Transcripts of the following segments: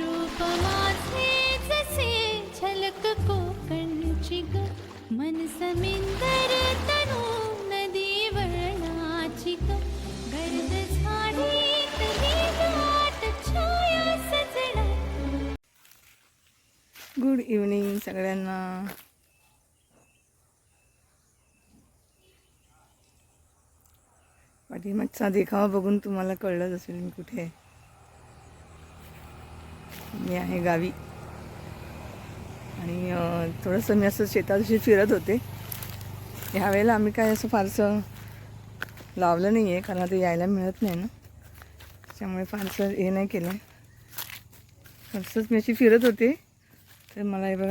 रूप माझे जसे झलक कोकणची ग मन समिंदर तनु नदी वळणाची ग गर्द झाडी गुड इव्हनिंग सगळ्यांना. पाठीमागचा देखावा बघून तुम्हाला कळलंच असेल मी कुठे आहे. मी आहे गावी. आणि थोडंसं मी असं शेताशी फिरत होते. ह्यावेळेला आम्ही काय असं फारसं लावलं नाही आहे कारण आता यायला मिळत नाही ना. त्यामुळे फारसं हे नाही केलं फारसंच मी अशी फिरत होते. तर मला हे बघा.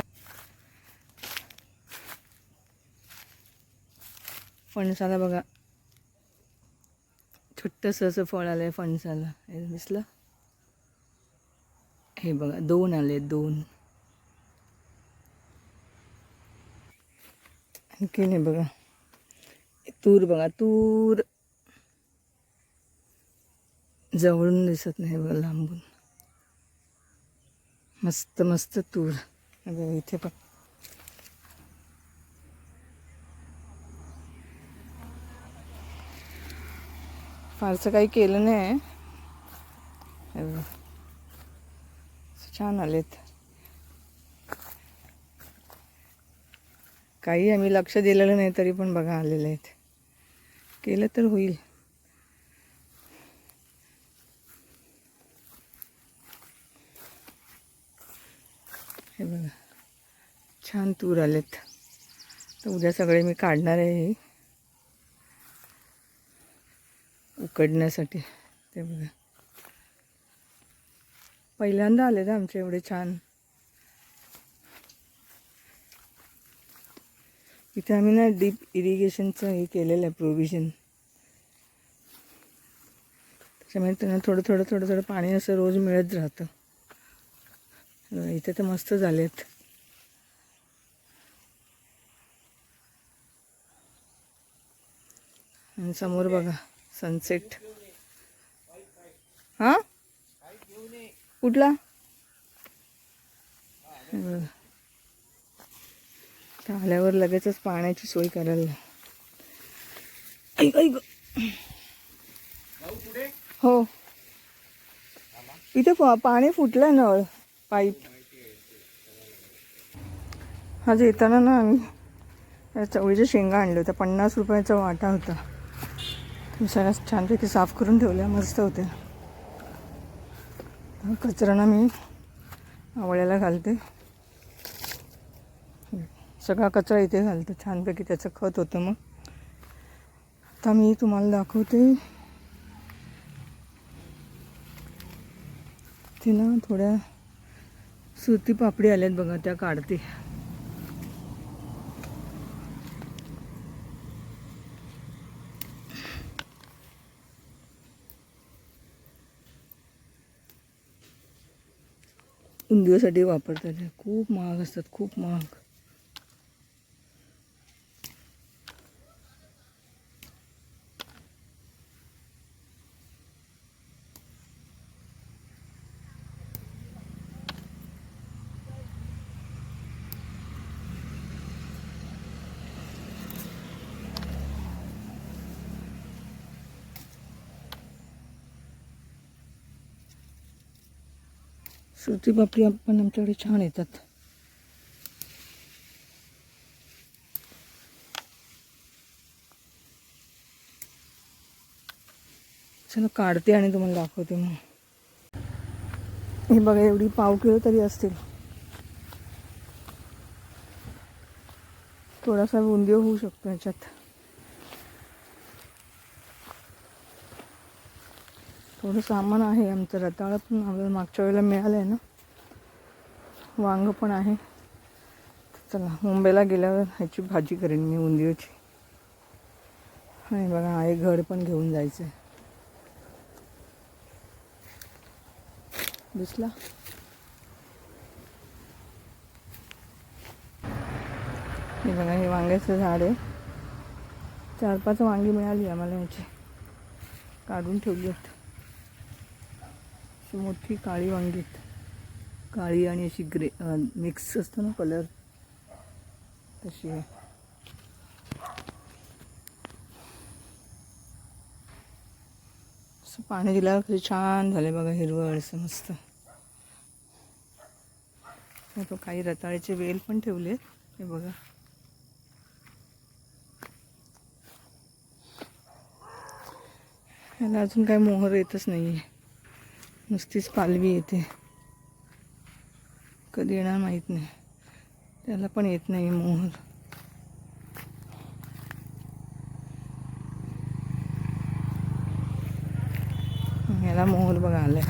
फणसाला बघा. छोटंसं असं फळ आलं आहे फणसाला. हे दिसलं? हे बघा दोन आले दोन. आणखी हे बघा तूर बघा तूर जवळून दिसत नाही बघा लांबून. मस्त मस्त तूर. बघा इथे पण. फारसं काही केलं नाही. हे बघा. छान आलेत. काही आम्ही लक्ष दिलेलं नाही तरी पण बघा आलेले आहेत. केलं तर होईल. हे बघा. छान तूर आलेत. तर उद्या सगळे मी काढणार आहे उकडण्यासाठी. ते बघा. पहिल्यांदा आले ना आमचे एवढे छान. इथे आम्ही ना डीप इरिगेशनचं हे केलेलं आहे प्रोव्हिजन त्याच्यामुळे त्यांना थोडं थोडं थोडं थोडं पाणी असं रोज मिळत राहतं. इथे तर मस्त झालेत. आणि समोर बघा सनसेट हां कुठला? आल्यावर लगेचच पाण्याची सोय करायला ऐक ऐक हो. इथे पाणी फुटलं नळ पाईप. आज येताना ना आम्ही चवळीच्या शेंगा आणल्या होत्या. पन्नास रुपयाचा वाटा होता. मी सगळ्या छानपैकी साफ करून ठेवल्या मस्त होत्या. हा मी आवळ्याला घालते. सगळा कचरा इथे घालतो. छानपैकी त्याचं खत होतं मग. आता मी तुम्हाला दाखवते. तिला थोड्या सुती पापडी आल्यात बघा त्या काढते. उंदीसाठी वापरतात. खूप महाग असतात खूप महाग. सुती पापडी पण आमच्याकडे छान येतात. चला काढते आणि तुम्हाला दाखवते मग. हे बघा एवढी पाव किलो तरी असतील. थोडासा बुंदिओ होऊ शकतो याच्यात. थोडं सामान आहे आमचं. रताळं पण आम्हाला मागच्या वेळेला मिळालं आहे ना. वांग पण आहे. चला मुंबईला गेल्यावर ह्याची भाजी करेन मी उंदियोची आणि बघा आहे घड पण घेऊन जायचं आहे दिसला? हे बघा हे वांग्याचं झाड आहे. चार पाच वांगी मिळाली आम्हाला ह्याची काढून ठेवली होती अशी मोठी काळी वांगी काळी आणि अशी ग्रे मिक्स असतो ना कलर तशी आहे. असं पाणी दिल्यावर किती छान झाले बघा हिरवळ असं मस्त. तो काही रताळ्याचे वेल पण ठेवले हे बघा. याला अजून काही मोहर येतच नाही आहे नुसतीच पालवी येते. कधी येणार माहीत नाही. त्याला पण येत नाही मोहर. याला मोहर बघा आलाय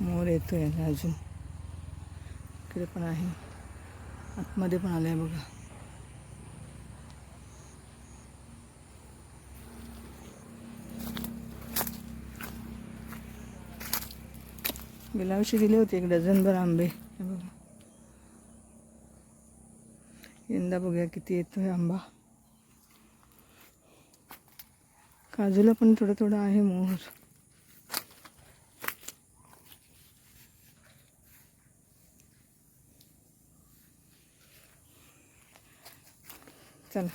मोर येतो याला अजून. इकडे पण आहे. आतमध्ये पण आलाय बघा. गेल्यावर्षी दिले होते एक डझनभर आंबे. हे बघा. यंदा बघूया किती येतोय आंबा. काजूला पण थोडं थोडं आहे मोहर. चला.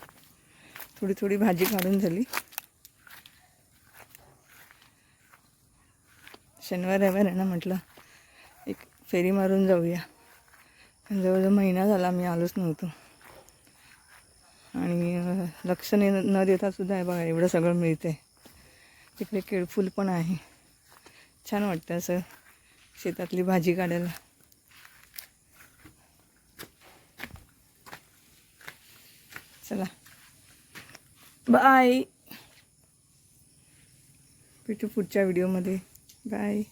थोडी थोडी भाजी काढून झाली. शनिवार रविवार आहे ना म्हटलं? फेरी मारून जाऊया. जवळजवळ महिना झाला मी आलोच नव्हतो. आणि लक्ष न न देता सुद्धा आहे बघा एवढं सगळं मिळते तिकडे केळफूल पण आहे. छान वाटतं असं शेतातली भाजी काढायला. चला. बाय. भेटू पुढच्या व्हिडिओमध्ये. बाय.